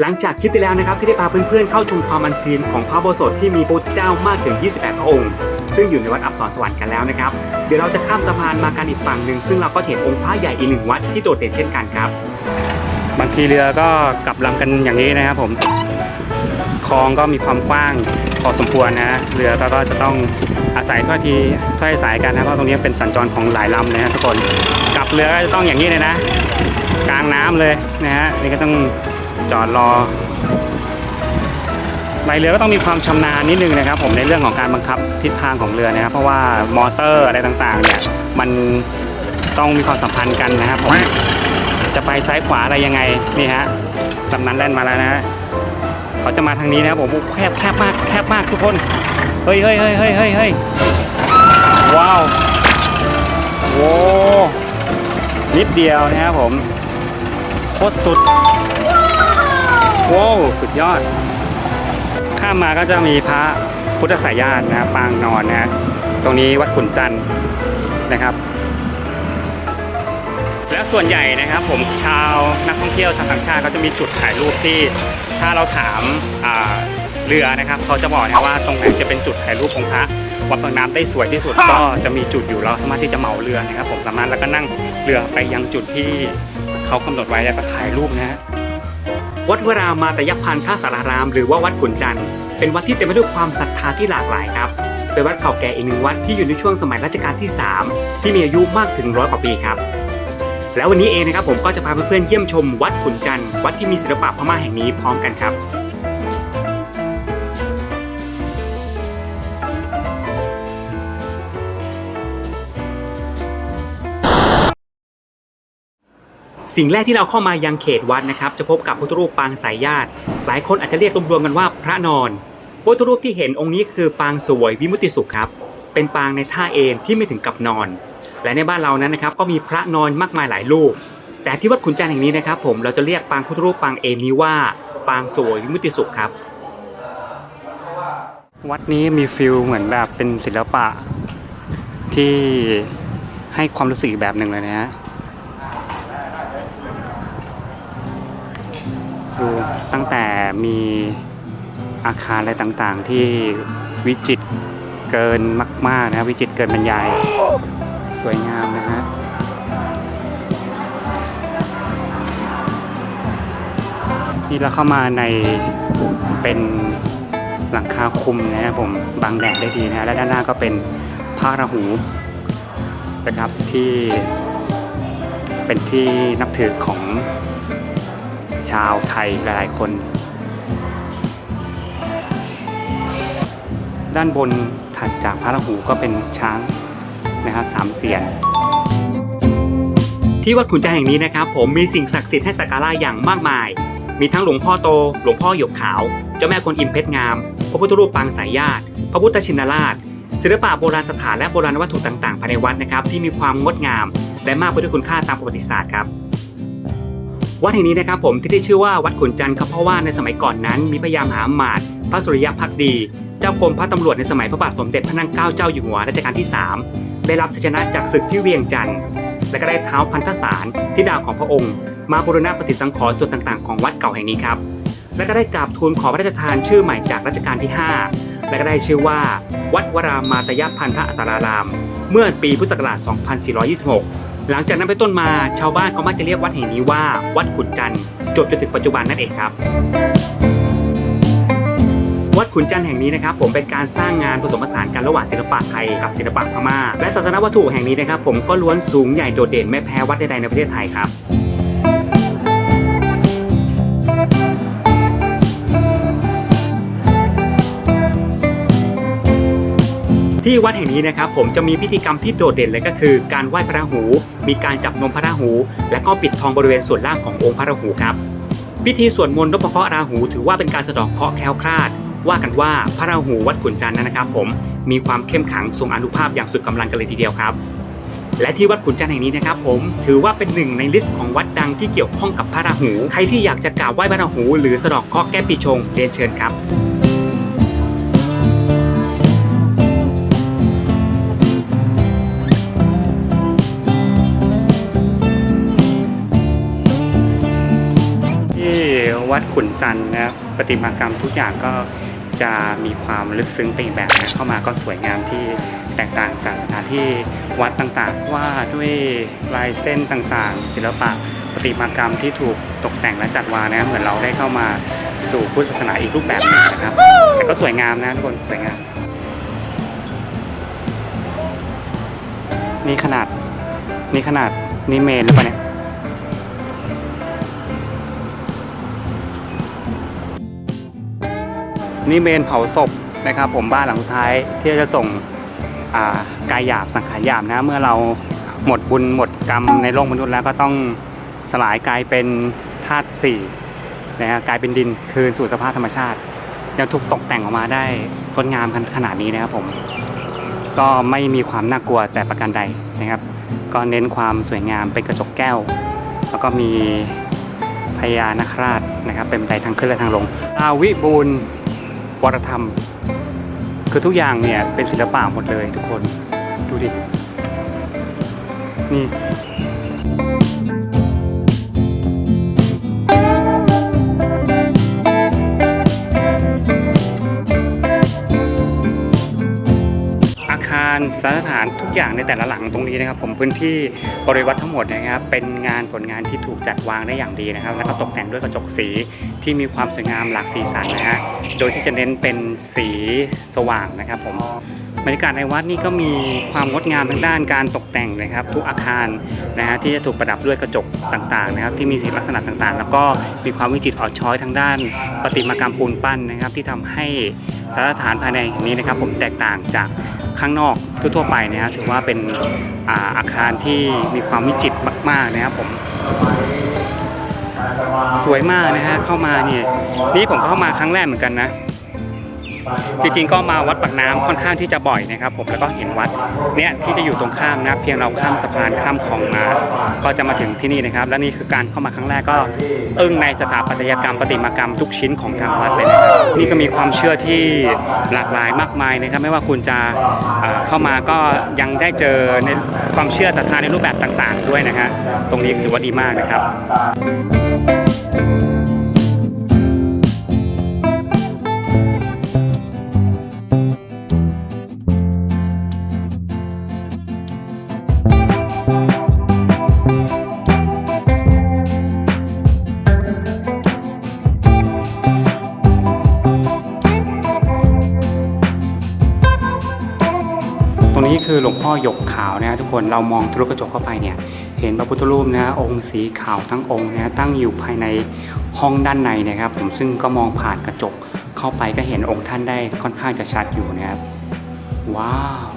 หลังจากคลิปที่แล้วนะครับที่ได้พาเพื่อนๆเข้าชมความอันซีนของพระโบสถที่มีพระพุทธเจ้ามากถึง 28 พระองค์ ซึ่งอยู่ในวัดอับสรสวรรค์กันแล้วนะครับ เดี๋ยวเราจะข้ามสะพานมากันอีกฝั่งหนึ่งซึ่งเราก็เห็นองค์พระใหญ่อีกหนึ่งวัดที่โดดเด่นเช่นกันครับ บางทีเรือก็กลับลำกันอย่างนี้นะครับผมคลองก็มีความกว้างพอสมควรนะเรือก็จะต้องอาศัยถ้อยทีถ้อยสายกันนะเพราะตรงนี้เป็นสัญจรของหลายลำนะฮะทุกคนกลับเรือก็จะต้องอย่างนี้เลยนะ กลางน้ำเลยนะฮะนี่ก็ต้อง จอดรอใบเรือก็ต้องมีความชำนาญนิดนึงนะครับ ผมในเรื่องของการบังคับทิศทางของเรือนะครับ เพราะว่ามอเตอร์อะไรต่างๆเนี่ยมันต้องมีความสัมพันธ์กันนะครับผมจะไปซ้ายขวาอะไรยังไงนี่ฮะลำนั้นแล่นมาแล้วนะฮะเขาจะมาทางนี้นะครับผมแคบแคบมากแคบมากทุกคนเฮ้ยเฮ้ยเฮ้ยเฮ้ยเฮ้ยเฮ้ยว้าวโว้นิดเดียวนะครับผมโคตรสุด ว้าวสุดยอด ข้ามมาก็จะมีพระพุทธสายญาตินะครับปางนอนนะฮะตรงนี้วัดขุนจันทร์นะครับ และส่วนใหญ่นะครับผมชาวนักท่องเที่ยวชาวต่างชาติเขาจะมีจุดถ่ายรูปที่ถ้าเราถามอ่าเรือนะครับเขาจะบอกนะว่าตรงไหนจะเป็นจุดถ่ายรูปองค์พระวัดปากน้ำได้สวยที่สุดก็จะมีจุดอยู่เราสามารถที่จะเหมาเรือนะครับผมสามารถแล้วก็นั่งเรือไปยังจุดที่เขากำหนดไว้แล้วก็ถ่ายรูปนะฮะ วัดวรามาตยพันธ์ท่าสาราราม หรือว่าวัดขุนจันทร์เป็นวัดที่เต็มไปด้วยความศรัทธาที่หลากหลายครับเป็นวัดเก่าแก่อีกหนึ่งวัดที่อยู่ในช่วงสมัยรัชกาลที่ 3 ที่มีอายุมากถึงร้อยกว่าปีครับ แล้ววันนี้เองนะครับผมก็จะพาเพื่อนๆเยี่ยมชมวัดขุนจันทร์วัดที่มีศิลปะพม่าแห่งนี้พร้อมกันครับ สิ่งแรกที่เราเข้ามายังเขตวัดนะครับจะพบกับพุทธรูปปางสายญาติ หลายคนอาจจะเรียกรวมๆกันว่าพระนอนพุทธรูปที่เห็นองค์นี้คือปางสวยวิมุติสุขครับ เป็นปางในท่าเอนที่ไม่ถึงกับนอน และในบ้านเรานั้นนะครับก็มีพระนอนมากมายหลายรูป แต่ที่วัดขุนจันทร์แห่งนี้นะครับ ผมเราจะเรียกปางพุทธรูปปางเอนนี้ว่า ปางสวยวิมุติสุขครับ วัดนี้มีฟิลเหมือนแบบเป็นศิลปะที่ให้ความรู้สึกแบบหนึ่งเลยนะฮะ ดูตั้งแต่มีอาคารอะไรต่างๆ ที่วิจิตรเกินมาก ๆ นะวิจิตรเกินบรรยาย สวยงามนะฮะที่เราเข้ามาในเป็นหลังคาคุมนะครับผมบังแดดได้ดีนะฮะและด้านหน้าก็เป็นพระราหูนะครับที่เป็นที่นับถือของ ชาวไทยหลายๆคน ด้านบนถัดจากพระราหูก็เป็นช้างนะครับสามเสียนที่วัดขุนจันทร์แห่งนี้นะครับ ผมมีสิ่งศักดิ์สิทธิ์ให้สักการะอย่างมากมาย มีทั้งหลวงพ่อโต หลวงพ่อหยกขาว เจ้าแม่กวนอิมเพชรงาม พระพุทธรูปปางสายญาติ พระพุทธชินราช ศิลปะโบราณสถานและโบราณวัตถุต่างๆภายในวัดนะครับที่มีความงดงาม และมากไปด้วยคุณค่าตามประวัติศาสตร์ครับ วัดแห่งนี้นะครับผมที่ได้ชื่อว่าวัดขุนจันทร์ครับเพราะว่าในสมัยก่อนนั้นมีพระยามหาหมาตย์พระสุริยะพักดี เจ้ากรมพระตำรวจในสมัยพระบาทสมเด็จพระนั่งเกล้าเจ้าอยู่หัวรัชกาลที่ 3 ได้รับชัยชนะจากศึกที่เวียงจันทร์และก็ได้เท้าพันธสารที่ดาวของพระองค์ มาบูรณะปฏิสังขรณ์ส่วนต่างๆ ของวัดเก่าแห่งนี้ครับและก็ได้กราบทูลขอพระราชทานชื่อใหม่จากรัชกาลที่ 5 และก็ได้ชื่อว่า วัดวรามาตยพันธอสาราราม เมื่อปีพุทธศักราช 2426 หลังจากนั้นไปต้นมาชาวบ้านก็มักจะเรียกวัดแห่งนี้ว่า วัดขุนจันทร์จนจนถึงปัจจุบันนั่นเองครับ วัดขุนจันทร์แห่งนี้นะครับ ผมเป็นการสร้างงานผสมผสานกันระหว่างศิลปะไทยกับศิลปะพม่าและศาสนวัตถุแห่งนี้นะครับ ผมก็ล้วนสูงใหญ่โดดเด่นไม่แพ้วัดใดๆในประเทศไทยครับ ที่วัดแห่งนี้นะครับผมจะมีพิธีกรรมที่โดดเด่นเลยก็คือ การไหว้พระหู มีการจับนมพระหู และก็ปิดทองบริเวณส่วนล่างขององค์พระหูครับ พิธีสวดมนต์นพเคราะห์ราหู ถือว่าเป็นการสะเดอกเคราะห์แคล้วคลาด ว่ากันว่าพระราหูวัดขุนจันทร์นะครับ ผมมีความเข้มขังทรงอนุภาพอย่างสุดกำลังกันเลยทีเดียวครับ และที่วัดขุนจันทร์แห่งนี้นะครับ ผมถือว่าเป็นหนึ่งในลิสต์ของวัดดังที่เกี่ยวข้องกับพระราหู ใครที่อยากจะกราบไหว้พระราหู หรือสะดอกเคราะห์แก้ปีชงเรียนเชิญครับ วัดขุนจันทร์นะครับประติมากรรมทุกอย่างก็จะมีความลึกซึ้งไปอีกแบบนะเข้ามาก็สวยงามที่แตกต่างจากสถานที่วัดต่างๆ ว่าด้วยลายเส้นต่างๆ ศิลปะประติมากรรมที่ถูกตกแต่งและจัดวางนะเหมือนเราได้เข้ามาสู่พุทธศาสนาอีกรูปแบบหนึงนะครับ แต่ก็สวยงามนะทุกคนสวยงามนี่ขนาดนี่ขนาดนี่เมนหรือเปล่าเนี่ย นี่เมนเผาศพนะครับ ผมบ้านหลังสุดท้ายที่จะส่งกายหยาบสังขารหยาบนะ เมื่อเราหมดบุญหมดกรรมในโลกมนุษย์แล้วก็ต้องสลายกลายเป็นธาตุสี่นะฮะกลายเป็นดินคืนสู่สภาพธรรมชาติ ยังถูกตกแต่งออกมาได้งดงามขนาดนี้นะครับผม ก็ไม่มีความน่ากลัวแต่ประการใดนะครับ ก็เน้นความสวยงามเป็นกระจกแก้ว แล้วก็มีพญานาคราชนะครับ เป็นไดทางขึ้นและทางลงอาวิบูล วรธรรม คือทุกอย่างเนี่ยเป็นศิลปะหมดเลยทุกคน ดูดิ นี่าคารสถานทุกอย่างในแต่ละหลังตรงนี้นะครับ ผมพื้นที่บริวัตทั้งหมดนะครับ เป็นงานผลงานที่ถูกจัดวางได้อย่างดีนะครับ แล้วก็ตกแต่งด้วยกระจกสีที่มีความสวยงามหลากสีสันนะฮะโดยที่จะเน้นเป็นสีสว่างนะครับ ผมบรรยากาศในวัดนี่ก็มีความงดงามทางด้านการตกแต่งนะครับ ทุกอาคารนะฮะที่จะถูกประดับด้วยกระจกต่างๆนะครับ ที่มีสีลักษณะต่างๆ แล้วก็มีความวิจิตรออนช้อยทางด้านประติมากรรมปูนปั้นนะครับ ที่ทำให้สถานฐานภายในนี้นะครับ ผมแตกต่างจาก ข้างนอกทั่วๆไปนะฮะถือว่าเป็นอาอาคารที่มีความวิจิตรมากๆนะครับผม สวยมากนะฮะเข้ามาเนี่ยนี่ผมเข้ามาครั้งแรกเหมือนกันนะ จริงๆก็มาวัดปากน้ำค่อนข้างที่จะบ่อยนะครับผมแล้วก็เห็นวัดเนี่ยที่จะอยู่ตรงข้ามนะเพียงเราข้ามสะพานข้ามคลองมา ก็จะมาถึงที่นี่นะครับ และนี่คือการเข้ามาครั้งแรกก็อึ้งในสถาปัตยกรรมประติมากรรมทุกชิ้นของทางวัดเลยนะครับนี่ก็มีความเชื่อที่หลากหลายมากมายนะครับ ไม่ว่าคุณจะเอ่อเข้ามาก็ยังได้เจอในความเชื่อศรัทธาในรูปแบบต่าง ๆ ด้วยนะฮะตรงนี้ถือว่าดีมากนะครับ หลวงพ่อหยกขาวนะทุกคนเรามองทะลุกระจกเข้าไปเนี่ยเห็นพระพุทธรูปนะองค์สีขาวทั้งองค์นะตั้งอยู่ภายในห้องด้านในนะครับผมซึ่งก็มองผ่านกระจกเข้าไปก็เห็นองค์ท่านได้ค่อนข้างจะชัดอยู่นะครับ ว้าว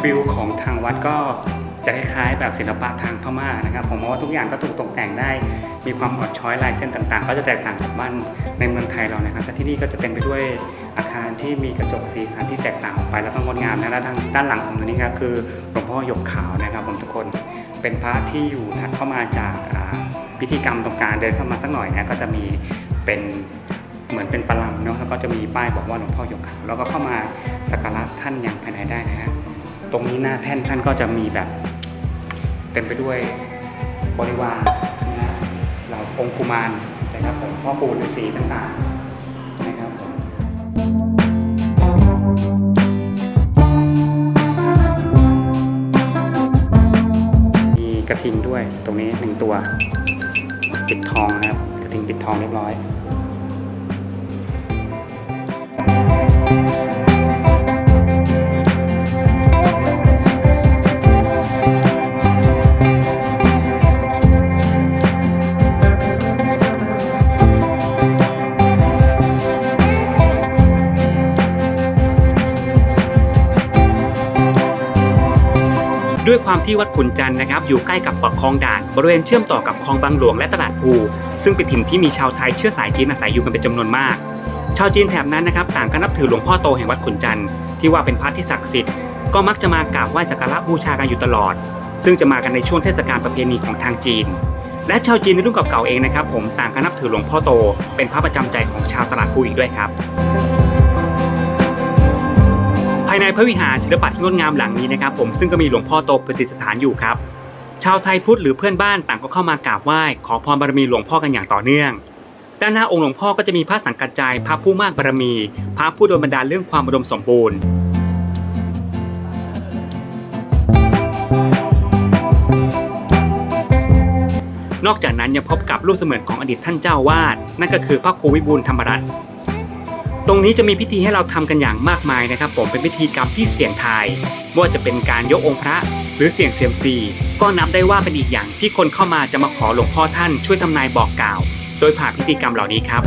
ฟิลของทางวัดก็ จะคล้ายๆแบบศิลปะทางพม่านะครับ ผมมองว่าทุกอย่างก็ถูกตกแต่งได้ มีความอ่อนช้อยลายเส้นต่างๆ ก็จะแตกต่างจากบ้านในเมืองไทยเรานะครับแต่ที่นี่ก็จะเต็มไปด้วยอาคารที่มีกระจกสีสันที่แตกต่างออกไป แล้วก็งดงามนะและทางด้านหลังของตรงนี้ครับคือหลวงพ่อหยกขาวนะครับ ผมทุกคนเป็นพระที่อยู่ถัดเข้ามาจากพิธีกรรมตรงกลางเดินเข้ามาสักหน่อยนะก็จะมีเป็นเหมือนเป็นประลำเนาะแล้วก็จะมีป้ายบอกว่าหลวงพ่อหยกขาวแล้วก็เข้ามาสักการะท่านอย่างภายในได้นะฮะ ตรงนี้หน้าแท่นท่านก็จะมีแบบ เต็มไปด้วยบริวารนะเหล่าองคุมารนะครับผมพ่อปู่ฤาษีต่างๆนะครับผมมีกระทิงด้วยตรงนี้หนึ่งตัว ปิดทองนะครับ กระทิงปิดทองเรียบร้อย ด้วยความที่วัดขุนจันทร์นะครับอยู่ใกล้กับปากคลองด่าน บริเวณเชื่อมต่อกับคลองบางหลวงและตลาดภูซึ่งเป็นถิ่นที่มีชาวไทยเชื้อสายจีนอาศัยอยู่กันเป็นจำนวนมาก ชาวจีนแถบนั้นนะครับต่างก็นับถือหลวงพ่อโตแห่งวัดขุนจันทร์ที่ว่าเป็นพระที่ศักดิ์สิทธิ์ก็มักจะมากราบไหว้สักการะบูชากันอยู่ตลอด ซึ่งจะมากันในช่วงเทศกาลประเพณีของทางจีน และชาวจีนในรุ่นเก่าๆเองนะครับผมต่างก็นับถือหลวงพ่อโต เป็นพระประจำใจของชาวตลาดภูอีกด้วยครับ ภายในพระวิหารศิลปะที่งดงามหลังนี้นะครับผมซึ่งก็มีหลวงพ่อโตประดิษฐานอยู่ครับ ชาวไทยพุทธหรือเพื่อนบ้านต่างก็เข้ามากราบไหว้ขอพรบารมีหลวงพ่อกันอย่างต่อเนื่อง ด้านหน้าองค์หลวงพ่อก็จะมีพระสังกัจจายพระผู้มากบารมี พระผู้โดนบันดาลเรื่องความอุดมสมบูรณ์นอกจากนั้นยังพบกับรูปเสมือนของอดีตท่านเจ้าวาด นั่นก็คือพระครูวิบูลธรรมรัตน์ ตรงนี้จะมีพิธีให้เราทำกันอย่างมากมายนะครับ ผมเป็นพิธีกรรมที่เสี่ยงทายไม่ว่าจะเป็นการยกองค์พระ หรือเสี่ยงเซียมซี ก็นับได้ว่าเป็นอีกอย่างที่คนเข้ามาจะมาขอหลวงพ่อท่านช่วยทำนายบอกกล่าว โดยผ่านพิธีกรรมเหล่านี้ครับ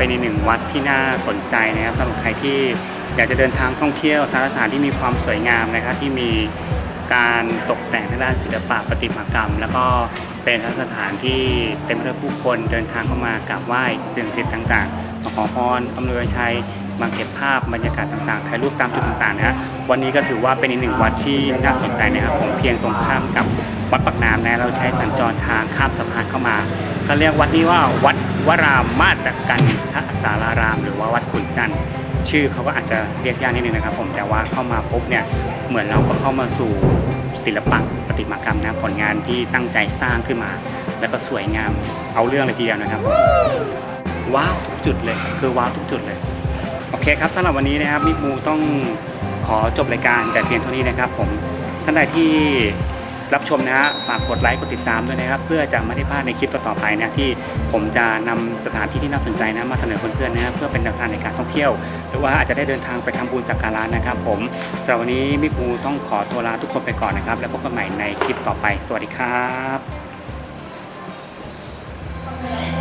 เป็นอีกหนึ่งวัดที่น่าสนใจนะครับสำหรับใครที่อยากจะเดินทางท่องเที่ยวสถานสถานที่มีความสวยงามนะครับที่มีการตกแต่งทางด้านศิลปะประติมากรรม แล้วก็เป็นสถานที่เต็มไปด้วยผู้คนเดินทางเข้ามากราบไหว้สิ่งศักดิ์สิทธิ์ต่างๆมาขอพรอำนวยชัยมาเก็บภาพบรรยากาศต่างๆถ่ายรูปตามจุดต่างๆนะฮะวันนี้ก็ถือว่าเป็นอีกหนึ่งวัดที่น่าสนใจนะครับผมเพียงตรงข้ามกับวัดปักน้ำนะเราใช้สัญจรทางข้ามสะพานเข้ามาก็เรียกวัดนี้ว่าวัด วรามมาตรกันทสาราราม หรือว่าวัดขุนจันทร์ชื่อเขาก็อาจจะเรียกยากนิดนึงนะครับ ผมแต่ว่าเข้ามาปุ๊บเนี่ยเหมือนเราก็เข้ามาสู่ศิลปะประติมากรรมนะผลงานที่ตั้งใจสร้างขึ้นมา แล้วก็สวยงามเอาเรื่องเลยทีเดียวนะครับว้าวทุกจุดเลยคือว้าวทุกจุดเลย โอเคครับสำหรับวันนี้นะครับมิมูต้องขอจบรายการแต่เพียงเท่านี้นะครับ ผมท่านใดที่ รับชมนะฮะฝากกดไลค์กดติดตามด้วยนะครับ เพื่อจะไม่ได้พลาดในคลิปต่อๆไปนะที่ผมจะนำสถานที่ที่น่าสนใจนะมาเสนอเพื่อนๆนะเพื่อเป็นแนวทางในการท่องเที่ยว หรือว่าอาจจะได้เดินทางไปทำบุญสักการะนะครับ ผมสำหรับวันนี้มิปูต้องขอตัวลาทุกคนไปก่อนนะครับ แล้วพบกันใหม่ในคลิปต่อไป สวัสดีครับ